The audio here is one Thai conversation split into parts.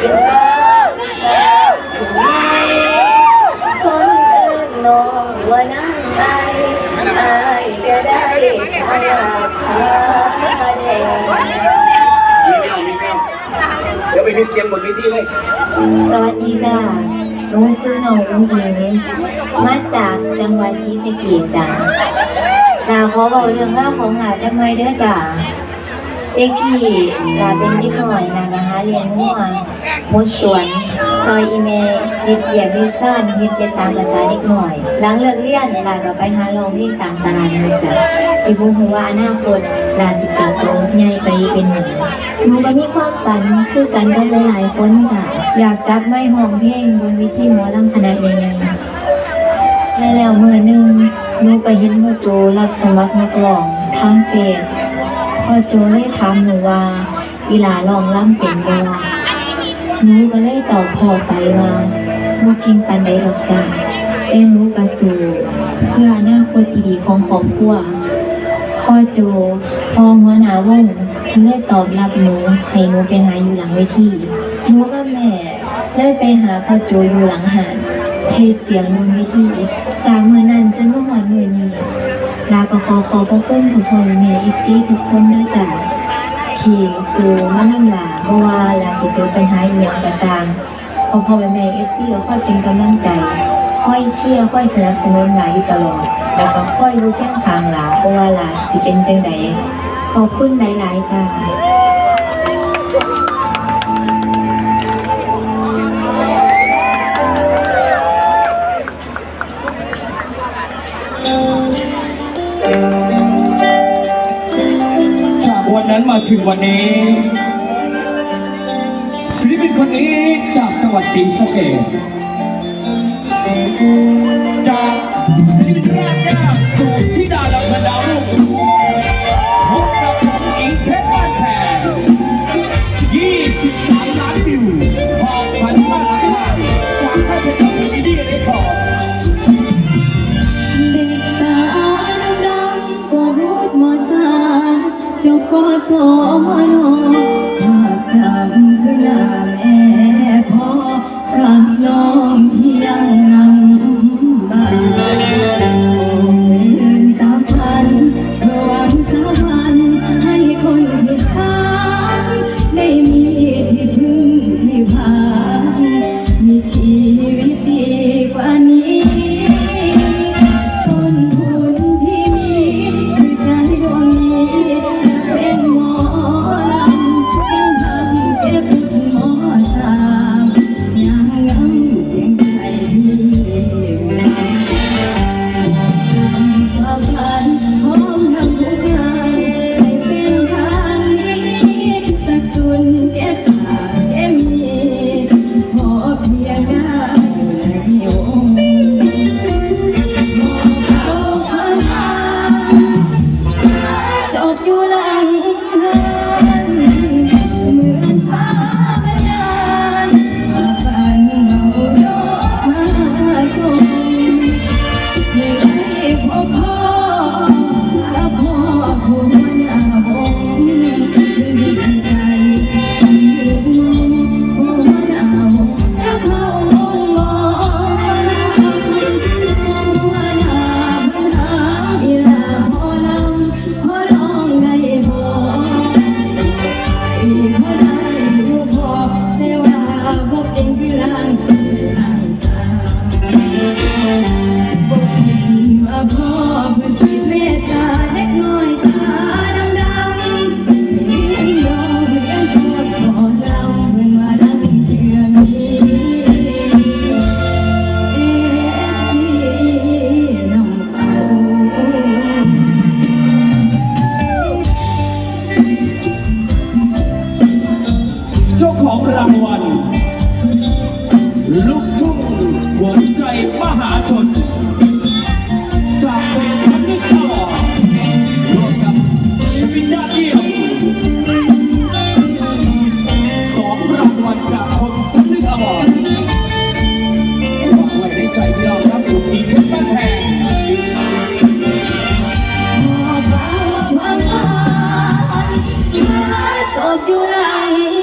เป็นบ้านสวถึงไหนคนเอิ้นน้องว่านางไอไอายก็ได้ชายาพาแดงมีแมวมีแมวเดี๋ยวไปพิมพ์เสียงบนเวทีเลยสวัสดีจ้าหนูชื่อน้องอุ้งอิงมาจากจังหวัดศรีสะเกษจ้าลาขอบอกเรื่องเล่าของหลาจังไว้เด้อจ้า เด็กกี้ลาเป็นเด็กหน่อยนางอาหาเรียนมั่วมดสวน ซอยอีเมเฮ็ดเบียกเฮ็ดซ่านเฮ็ดเป็นตามภาษาเด็กหน่อย หลังเลิกเรียนลาก็ไปหาร้องเพลงตามตลาดนัดจ้ะที่บ่ฮู้ว่าอนาคตลาสิเติบโตใหญ่ไปเป็นหยังหนูก็มีความฝันคือกันกับหลายๆคนจ้ะอยากจับไม้ห้องเพลงบนวิธีหมอลำคณะใหญ่ๆและแล้วมื้อหนึงหนูก็เห็นพ่อโจรับสมัครนักร้องทางเฟซ พ่อโจเลยถามหนูว่า อีหลาร้องล่ำเป็นบ่หนูก็เลยตอบพ่อไปว่าบ่เก่งปานใดดอกจ้าแต่หนูก็สู้เพื่ออนาคตที่ดีของครอบครัวพ่อโจพ่อหัวหน้าวงเพิ่นเลยตอบรับหนูให้หนูไปหาอยู่หลังเวทีหนูกับแม่เลยไปหาพ่อโจอยู่หลังหานเทศเสียงบนเวทีจากมื้อ ขอขอบพระคุณทุกคนแม่ FC ทุกคนด้วยจ้าที่สู่มานั่งหลาเพราะว่าหลาสิเจอปัญหาอีหยังกระสร้างพอพอแม่แม่เอฟซีก็ค่อยเป็นกำลังใจ ค่อยเชียร์ค่อยสนับสนุนหลาอยู่ตลอด แล้วก็ค่อยรู้แข้งทางหลาเพราะว่าหลาสิเป็นจังใดขอบคุณหลาย ๆ จ้า ถึงวันนี้ศิลปินคนนี้จากจังหวัดศรีสะเกษจากศิลปินรากหญ้าสู่ที่ดาลำพันดาวรุ่งพบกับผมอิงเพชรบ้านแพง23 ล้านวิวพอพันห้าล้านบาทจากค่ายเพชรบุรีดีเร จบ อยู่หลัง ลูกทุ่งหัวใจมหาชนจากเป็นพันนิการ่วมกับสปินยอดเยี่ยมสองรางวัลจากคนชนึกอวอร์ดฝากไว้ในใจพี่น้องครับถูกอีกเป็นบ้านแพงความฝันมาจบอยู่หลังเรือน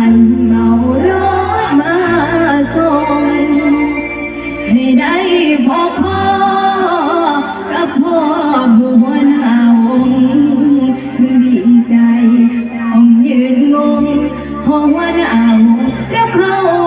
ันเมารถมาส่งให้ได้พบพ่อกับพ่อหัวน้าวงดีใจต้องยืนงงพ่อหัวหน้าวงแล้วเขา